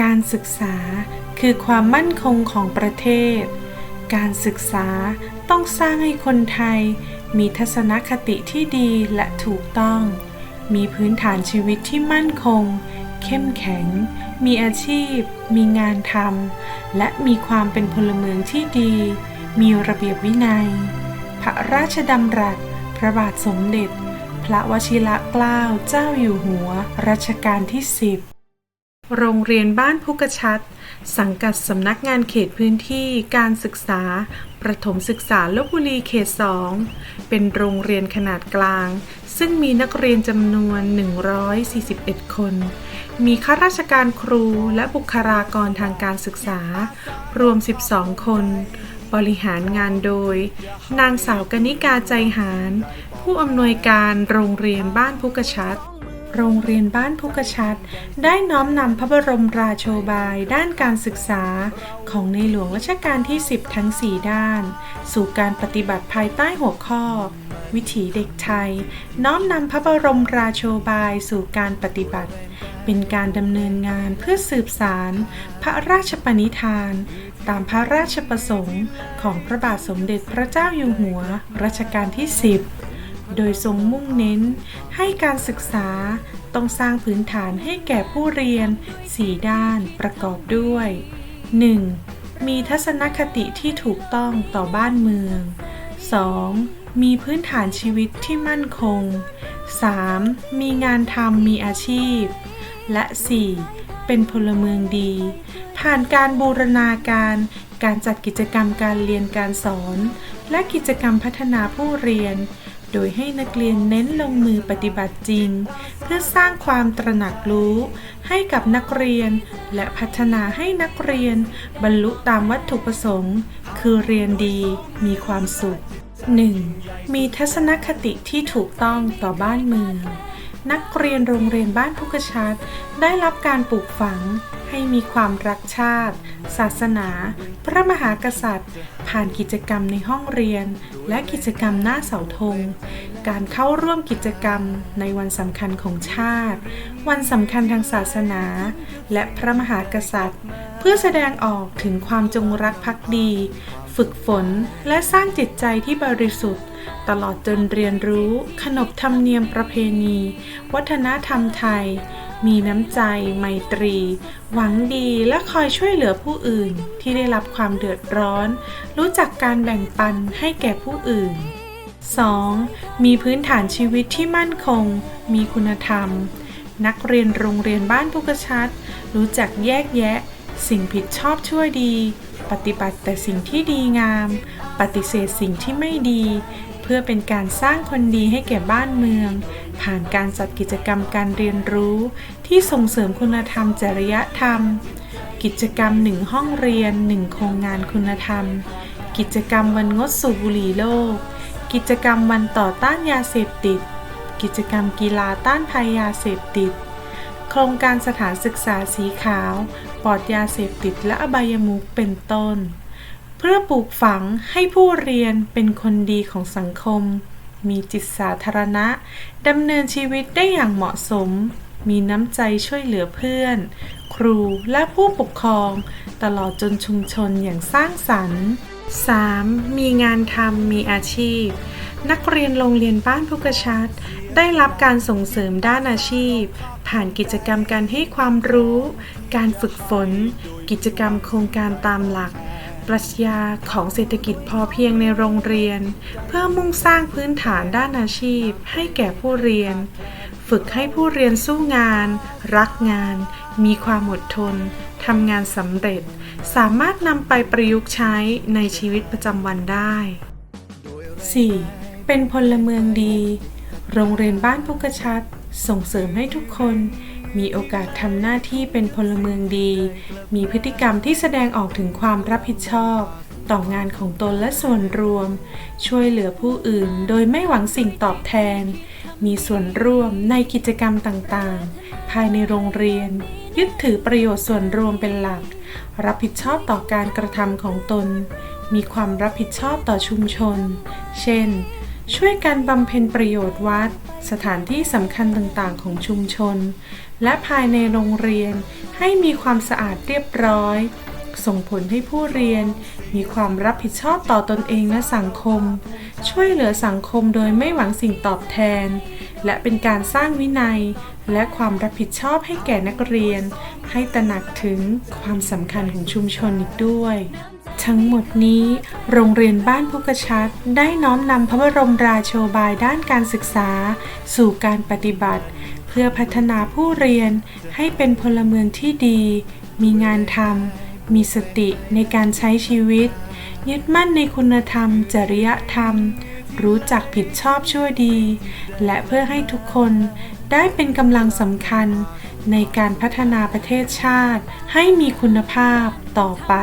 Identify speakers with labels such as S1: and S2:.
S1: การศึกษาคือความมั่นคงของประเทศ การศึกษาต้องสร้างให้คนไทย มีทัศนคติที่ดีและถูกต้อง มีพื้นฐานชีวิตที่มั่นคง เข้มแข็ง มีอาชีพ มีงานทำ และมีความเป็นพลเมืองที่ดี มีระเบียบวินัย พระราชดำรัส พระบาทสมเด็จ พระวชิระเกล้าเจ้าอยู่หัว รัชกาลที่10 โรงเรียนบ้านพุกชัด สังกัดสำนักงานเขตพื้นที่การศึกษา ประถมศึกษาลบบุรีเขต 2 เป็นโรงเรียนขนาดกลาง ซึ่งมีนักเรียนจำนวน 141 คน มีข้าราชการครูและบุคลากรทางการศึกษา รวม 12 คน บริหารงานโดย นางสาวกนิกาใจหาร ผู้อำนวยการโรงเรียนบ้านพุกชัด โรงเรียนบ้านพุกชัด ได้น้อมนำพระบรมราโชบาย ด้านการศึกษา ของในหลวงรัชกาลที่ 10 ทั้ง 4 ด้าน สู่การปฏิบัติภายใต้หัวข้อ วิถีเด็กไทย น้อมนำพระบรมราโชบายสู่การปฏิบัติ เป็นการดำเนินงานเพื่อสืบสาร พระราชปณิธาน ตามพระราชประสงค์ ของพระบาทสมเด็จพระเจ้าอยู่หัวรัชกาลที่ 10 โดยทรงมุ่งเน้นให้การศึกษาต้องสร้างพื้นฐานให้แก่ผู้เรียน 4 ด้านประกอบด้วย 1. มีทัศนคติที่ถูกต้องต่อบ้านเมือง 2. มีพื้นฐานชีวิตที่มั่นคง 3. มีงานทำมีอาชีพ และ 4. เป็นพลเมืองดี ผ่านการบูรณาการการจัดกิจกรรมการเรียนการสอน และกิจกรรมพัฒนาผู้เรียน โดยให้นักเรียนเน้นลงมือปฏิบัติจริง เพื่อสร้างความตระหนักรู้ ให้กับนักเรียน และพัฒนาให้นักเรียน บรรลุตามวัตถุประสงค์ คือเรียนดีมีความสุข 1. มีทัศนคติที่ถูกต้องต่อบ้านเมือง นักเรียนโรงเรียนบ้านพุกชัดได้รับการปลูกฝังให้มีความรักชาติ ศาสนา พระมหากษัตริย์ ผ่านกิจกรรมในห้องเรียน และกิจกรรมหน้าเสาธง การเข้าร่วมกิจกรรมในวันสำคัญของชาติ วันสำคัญทางศาสนา และพระมหากษัตริย์ เพื่อแสดงออกถึงความจงรักภักดี ฝึกฝน และสร้างจิตใจที่บริสุทธิ์ ตลอดจนเรียนรู้ ขนบธรรมเนียมประเพณี วัฒนธรรมไทย มีน้ำใจ ไมตรี หวังดีและคอยช่วยเหลือผู้อื่นที่ได้รับความเดือดร้อน รู้จักการแบ่งปันให้แก่ผู้อื่น 2. มีพื้นฐานชีวิตที่มั่นคง มีคุณธรรม นักเรียนโรงเรียนบ้านพุกชัด รู้จักแยกแยะ สิ่งผิดชอบชั่วดี ปฏิบัติแต่สิ่งที่ดีงาม ปฏิเสธสิ่งที่ไม่ดี เพื่อเป็นการสร้างคนดีให้แก่บ้านเมือง ผ่านการจัดกิจกรรมการเรียนรู้ ที่ส่งเสริมคุณธรรมจริยธรรม กิจกรรมหนึ่งห้องเรียนหนึ่งโครงงานคุณธรรม กิจกรรมวันงดสูบบุหรี่โลก กิจกรรมวันต่อต้านยาเสพติด กิจกรรมกีฬาต้านภัยยาเสพติด โครงการสถานศึกษาสีขาว ปลอดยาเสพติดและอบายมุขเป็นต้น เพื่อปลูกฝังให้ผู้เรียนเป็นคนดีของสังคม มีจิตสาธารณะดำเนินชีวิตได้อย่างเหมาะสม มีน้ำใจช่วยเหลือเพื่อน ครูและผู้ปกครอง ตลอดจนชุมชนอย่างสร้างสรรค์ 3. มีงานทำมีอาชีพ นักเรียนโรงเรียนบ้านพุกชัด ได้รับการส่งเสริมด้านอาชีพ ผ่านกิจกรรมการให้ความรู้ การฝึกฝน กิจกรรมโครงการตามหลัก ปรัชญาของเศรษฐกิจพอเพียงในโรงเรียน เพื่อมุ่งสร้างพื้นฐานด้านอาชีพ ให้แก่ผู้เรียน ฝึกให้ผู้เรียนสู้งาน รักงาน มีความอดทนทำงานสำเร็จ สามารถนำไปประยุกต์ใช้ในชีวิตประจำวันได้ 4. เป็นพลเมืองดี โรงเรียนบ้านพุกชัด ส่งเสริมให้ทุกคนมีโอกาสทำหน้าที่เป็นพลเมืองดี มีพฤติกรรมที่แสดงออกถึงความรับผิดชอบ ต่องานของตนและส่วนรวม ช่วยเหลือผู้อื่นโดยไม่หวังสิ่งตอบแทน มีส่วนร่วมในกิจกรรมต่างๆ ภายในโรงเรียน ยึดถือประโยชน์ส่วนรวมเป็นหลัก รับผิดชอบต่อการกระทำของตน มีความรับผิดชอบต่อชุมชน เช่น ช่วยกันบำเพ็ญประโยชน์วัด สถานที่สำคัญต่างๆ ของชุมชน และภายในโรงเรียนให้มีความสะอาดเรียบร้อย ส่งผลให้ผู้เรียน มีความรับผิดชอบต่อตนเองและสังคม ช่วยเหลือสังคมโดยไม่หวังสิ่งตอบแทน และเป็นการสร้างวินัย และความรับผิดชอบให้แก่นักเรียน ให้ตระหนักถึงความสำคัญของชุมชนอีกด้วย ทั้งหมดนี้ โรงเรียนบ้านพุกชัด ได้น้อมนำพระบรมราโชบายด้านการศึกษา สู่การปฏิบัติ เพื่อพัฒนาผู้เรียนให้เป็นพลเมืองที่ดี มีงานทำมีสติในการใช้ชีวิต ยึดมั่นในคุณธรรม จริยธรรม รู้จักผิดชอบชั่วดี และเพื่อให้ทุกคนได้เป็นกำลังสำคัญในการพัฒนาประเทศชาติให้มีคุณภาพต่อไป